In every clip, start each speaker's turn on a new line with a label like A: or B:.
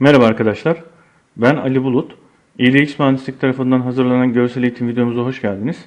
A: Merhaba arkadaşlar, ben Ali Bulut. İLX Mühendislik tarafından hazırlanan görsel eğitim videomuza hoş geldiniz.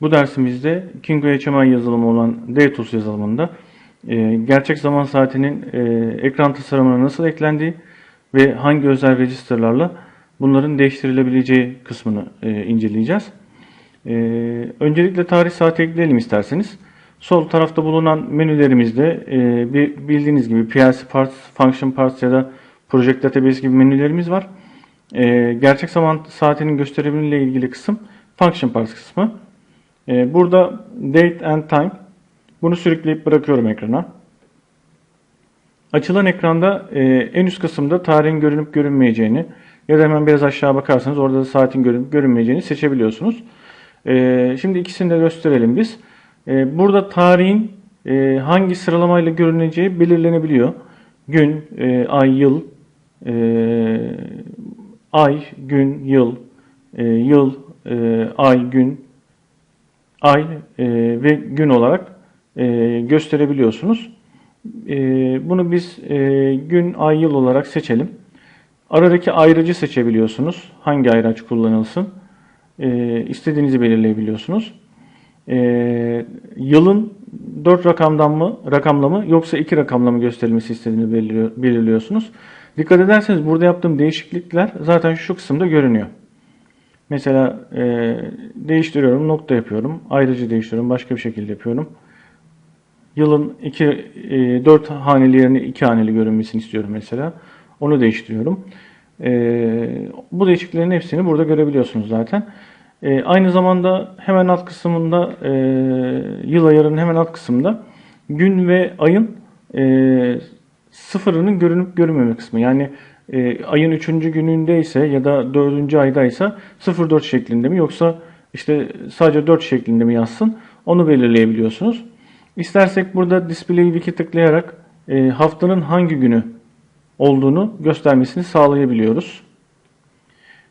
A: Bu dersimizde Kingo HMI yazılımı olan DTools yazılımında e, gerçek zaman saatinin e, ekran tasarımına nasıl eklendiği ve hangi özel registerlarla bunların değiştirilebileceği kısmını e, inceleyeceğiz. E, öncelikle tarih saati ekleyelim isterseniz. Sol tarafta bulunan menülerimizde e, bildiğiniz gibi PLC parts, function parts ya da project database gibi menülerimiz var. E, gerçek zaman saatinin gösterimleriyle ilgili kısım function parts kısmı. E, burada date and time bunu sürükleyip bırakıyorum ekrana. Açılan ekranda e, en üst kısımda tarihin görünüp görünmeyeceğini ya da hemen biraz aşağı bakarsanız orada da saatin görünüp görünmeyeceğini seçebiliyorsunuz. E, şimdi ikisini de gösterelim biz. E, burada tarihin e, hangi sıralamayla görüneceği belirlenebiliyor. Gün, e, ay, yıl, e, ay, gün, yıl, e, yıl, e, ay, gün, ay e, ve gün olarak e, gösterebiliyorsunuz. E, bunu biz e, gün, ay, yıl olarak seçelim. Aradaki ayrıcı seçebiliyorsunuz. Hangi ayraç kullanılsın. E, istediğinizi belirleyebiliyorsunuz. E, yılın 4 rakamdan mı, rakamla mı yoksa 2 rakamla mı gösterilmesi istediğini belirliyor- belirliyorsunuz. Dikkat ederseniz burada yaptığım değişiklikler zaten şu kısımda görünüyor. Mesela e, değiştiriyorum, nokta yapıyorum, ayrıcı değiştiriyorum, başka bir şekilde yapıyorum. Yılın 2 e, 4 haneli yerine 2 haneli görünmesini istiyorum mesela. Onu değiştiriyorum. E, bu değişikliklerin hepsini burada görebiliyorsunuz zaten. E, aynı zamanda hemen alt kısmında e, yıl ayarının hemen alt kısmında gün ve ayın e, sıfırının görünüp görünmeme kısmı. Yani e, ayın 3. günündeyse ya da 4. aydaysa 04 şeklinde mi yoksa işte sadece 4 şeklinde mi yazsın onu belirleyebiliyorsunuz. İstersek burada Display Wiki tıklayarak e, haftanın hangi günü olduğunu göstermesini sağlayabiliyoruz.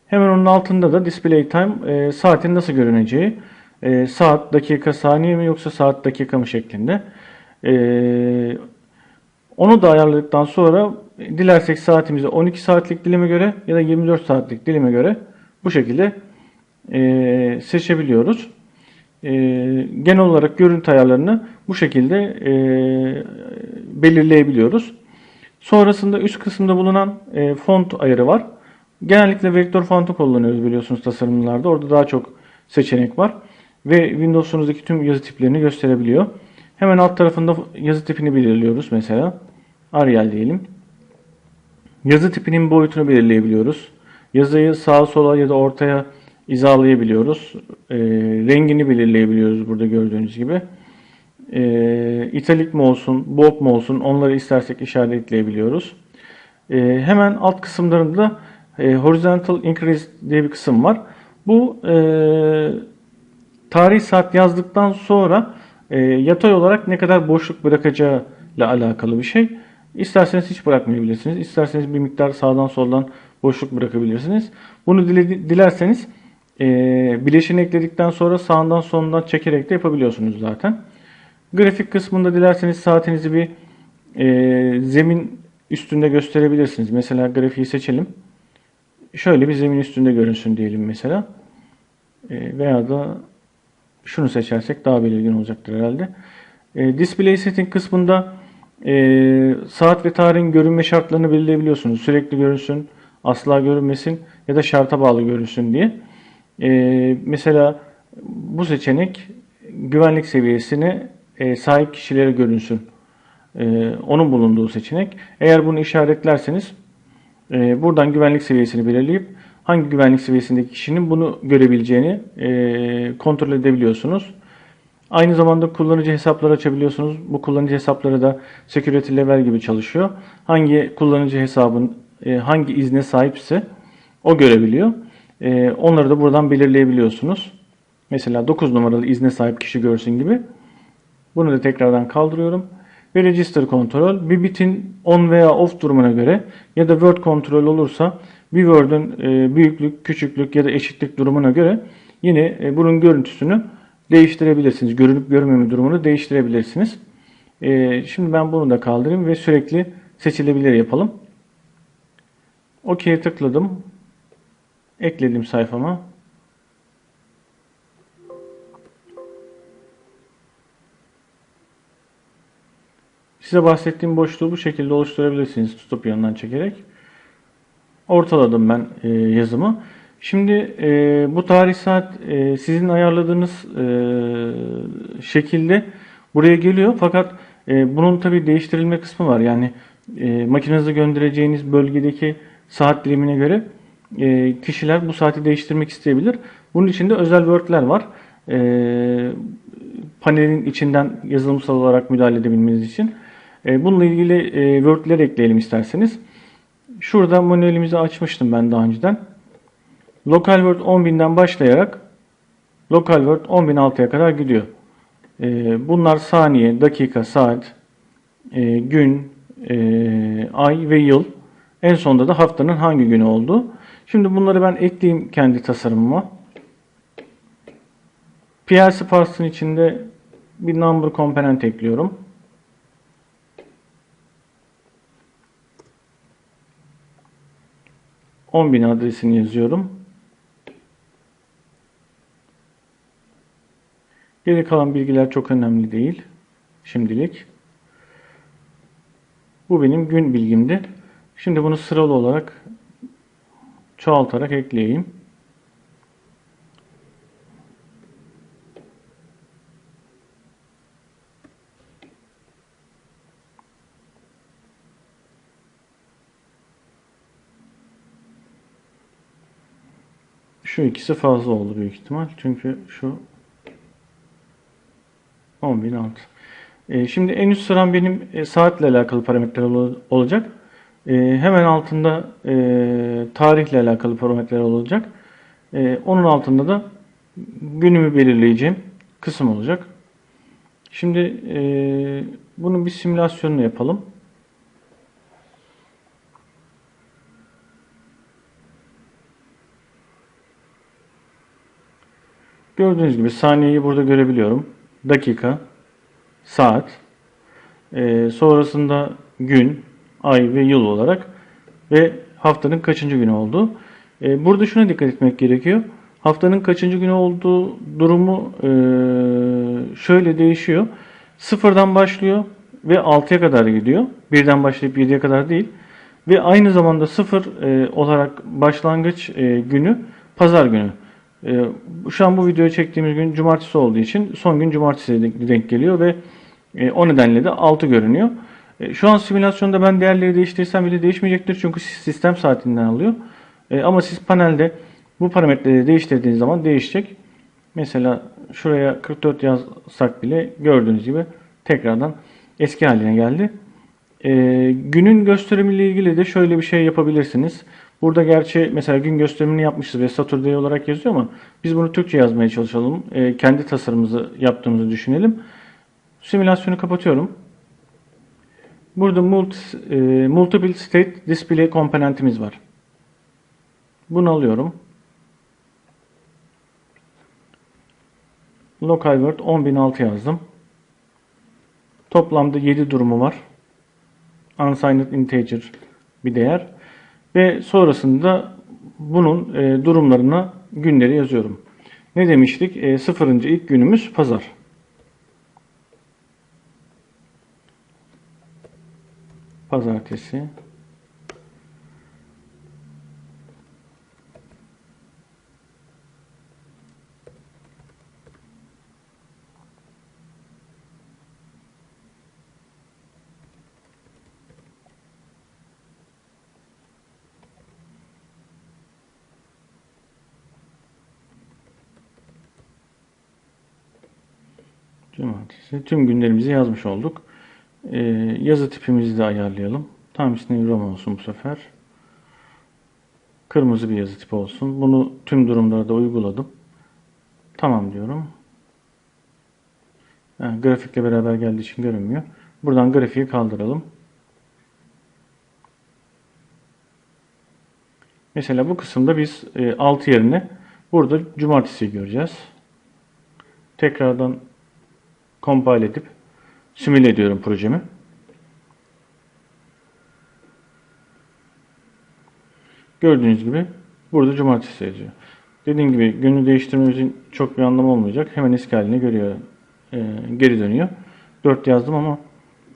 A: Hemen onun altında da Display Time e, saatin nasıl görüneceği. E, saat, dakika, saniye mi yoksa saat, dakika mı şeklinde. E, onu da ayarladıktan sonra dilersek saatimizi 12 saatlik dilime göre ya da 24 saatlik dilime göre bu şekilde e, seçebiliyoruz. E, genel olarak görüntü ayarlarını bu şekilde e, belirleyebiliyoruz. Sonrasında üst kısımda bulunan e, font ayarı var. Genellikle vektör fontu kullanıyoruz biliyorsunuz tasarımlarda. Orada daha çok seçenek var. Ve Windows'unuzdaki tüm yazı tiplerini gösterebiliyor. Hemen alt tarafında yazı tipini belirliyoruz mesela. Arial diyelim. Yazı tipinin boyutunu belirleyebiliyoruz. Yazıyı sağa sola ya da ortaya hizalayabiliyoruz. E, rengini belirleyebiliyoruz burada gördüğünüz gibi. E, italik mi olsun, bold mu olsun onları istersek işaretleyebiliyoruz. E, hemen alt kısımlarında e, horizontal increase diye bir kısım var. Bu e, tarih saat yazdıktan sonra e, yatay olarak ne kadar boşluk bırakacağı ile alakalı bir şey. İsterseniz hiç bırakmayabilirsiniz. İsterseniz bir miktar sağdan soldan boşluk bırakabilirsiniz. Bunu dile- dilerseniz e, bileşeni ekledikten sonra sağından solundan çekerek de yapabiliyorsunuz zaten. Grafik kısmında dilerseniz saatinizi bir e, zemin üstünde gösterebilirsiniz. Mesela grafiği seçelim. Şöyle bir zemin üstünde görünsün diyelim mesela. E, veya da şunu seçersek daha belirgin olacaktır herhalde. E, display setting kısmında e, saat ve tarihin görünme şartlarını belirleyebiliyorsunuz. Sürekli görünsün, asla görünmesin ya da şarta bağlı görünsün diye. E, mesela bu seçenek güvenlik seviyesine e, sahip kişilere görünsün. E, onun bulunduğu seçenek. Eğer bunu işaretlerseniz e, buradan güvenlik seviyesini belirleyip hangi güvenlik seviyesindeki kişinin bunu görebileceğini e, kontrol edebiliyorsunuz. Aynı zamanda kullanıcı hesapları açabiliyorsunuz. Bu kullanıcı hesapları da security level gibi çalışıyor. Hangi kullanıcı hesabın e, hangi izne sahipse o görebiliyor. E, onları da buradan belirleyebiliyorsunuz. Mesela 9 numaralı izne sahip kişi görsün gibi. Bunu da tekrardan kaldırıyorum. Ve register kontrol bir bitin on veya off durumuna göre ya da word kontrol olursa bir word'ün e, büyüklük, küçüklük ya da eşitlik durumuna göre yine e, bunun görüntüsünü değiştirebilirsiniz. Görünüp görmeme durumunu değiştirebilirsiniz. E, şimdi ben bunu da kaldırayım ve sürekli seçilebilir yapalım. OK'ye tıkladım. Ekledim sayfama. Size bahsettiğim boşluğu bu şekilde oluşturabilirsiniz tutup yanından çekerek. Ortaladım ben e, yazımı. Şimdi e, bu tarih saat e, sizin ayarladığınız e, şekilde buraya geliyor. Fakat e, bunun tabi değiştirilme kısmı var. Yani e, makinenize göndereceğiniz bölgedeki saat dilimine göre e, kişiler bu saati değiştirmek isteyebilir. Bunun için de özel word'ler var. E, panelin içinden yazılımsal olarak müdahale edebilmeniz için. E, bununla ilgili e, word'ler ekleyelim isterseniz. Şurada manuelimizi açmıştım ben daha önceden. Local word 10.000'den başlayarak local word 10.006'ya kadar gidiyor. E, bunlar saniye, dakika, saat, gün, ay ve yıl. En sonunda da haftanın hangi günü olduğu. Şimdi bunları ben ekleyeyim kendi tasarımıma. PLC pars'ın içinde bir number komponent ekliyorum. Bin adresini yazıyorum. Geri kalan bilgiler çok önemli değil. Şimdilik. Bu benim gün bilgimdi. Şimdi bunu sıralı olarak çoğaltarak ekleyeyim. Şu ikisi fazla oldu büyük ihtimal. Çünkü şu 10.006. E, şimdi en üst sıram benim e, saatle alakalı parametreler ol, olacak. E, hemen altında e, tarihle alakalı parametreler olacak. E, onun altında da günümü belirleyeceğim kısım olacak. Şimdi e, bunun bir simülasyonunu yapalım. Gördüğünüz gibi saniyeyi burada görebiliyorum. Dakika, saat, e, sonrasında gün, ay ve yıl olarak ve haftanın kaçıncı günü olduğu. E, burada şuna dikkat etmek gerekiyor. Haftanın kaçıncı günü olduğu durumu e, şöyle değişiyor. Sıfırdan başlıyor ve 6'ya kadar gidiyor. Birden başlayıp 7'ye kadar değil. Ve aynı zamanda sıfır olarak başlangıç günü pazar günü. E, şu an bu videoyu çektiğimiz gün cumartesi olduğu için son gün cumartesiye denk, denk geliyor ve e, o nedenle de 6 görünüyor. E, şu an simülasyonda ben değerleri değiştirsem bile değişmeyecektir çünkü sistem saatinden alıyor. E, ama siz panelde bu parametreleri değiştirdiğiniz zaman değişecek. Mesela şuraya 44 yazsak bile gördüğünüz gibi tekrardan eski haline geldi. Günün gösterimiyle ilgili de şöyle bir şey yapabilirsiniz. Burada gerçi mesela gün gösterimini yapmışız ve Saturday olarak yazıyor ama biz bunu Türkçe yazmaya çalışalım. E, kendi tasarımımızı yaptığımızı düşünelim. Simülasyonu kapatıyorum. Burada multi, e, Multiple State Display komponentimiz var. Bunu alıyorum. Local word 10.006 yazdım. Toplamda 7 durumu var. Unsigned integer bir değer. Ve sonrasında bunun e, durumlarına günleri yazıyorum. Ne demiştik? E, sıfırıncı ilk günümüz pazar. Pazartesi. Cumartesi. Tüm günlerimizi yazmış olduk. Ee, yazı tipimizi de ayarlayalım. Times Roman olsun bu sefer. Kırmızı bir yazı tipi olsun. Bunu tüm durumlarda uyguladım. Tamam diyorum. Yani grafikle beraber geldiği için görünmüyor. Buradan grafiği kaldıralım. Mesela bu kısımda biz e, 6 yerine burada cumartesi göreceğiz. Tekrardan compile edip simüle ediyorum projemi. Gördüğünüz gibi burada cumartesi yazıyor. Dediğim gibi günü değiştirmemizin çok bir anlamı olmayacak. Hemen eski haline görüyor, e, geri dönüyor. 4 yazdım ama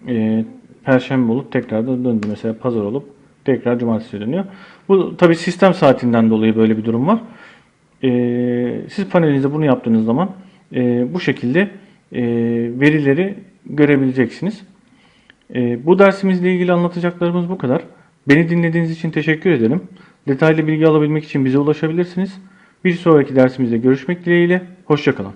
A: e, perşembe olup tekrar da döndü. Mesela pazar olup tekrar cumartesi dönüyor. Bu tabi sistem saatinden dolayı böyle bir durum var. E, siz panelinizde bunu yaptığınız zaman e, bu şekilde e, verileri görebileceksiniz. E, bu dersimizle ilgili anlatacaklarımız bu kadar. Beni dinlediğiniz için teşekkür ederim. Detaylı bilgi alabilmek için bize ulaşabilirsiniz. Bir sonraki dersimizde görüşmek dileğiyle. Hoşçakalın.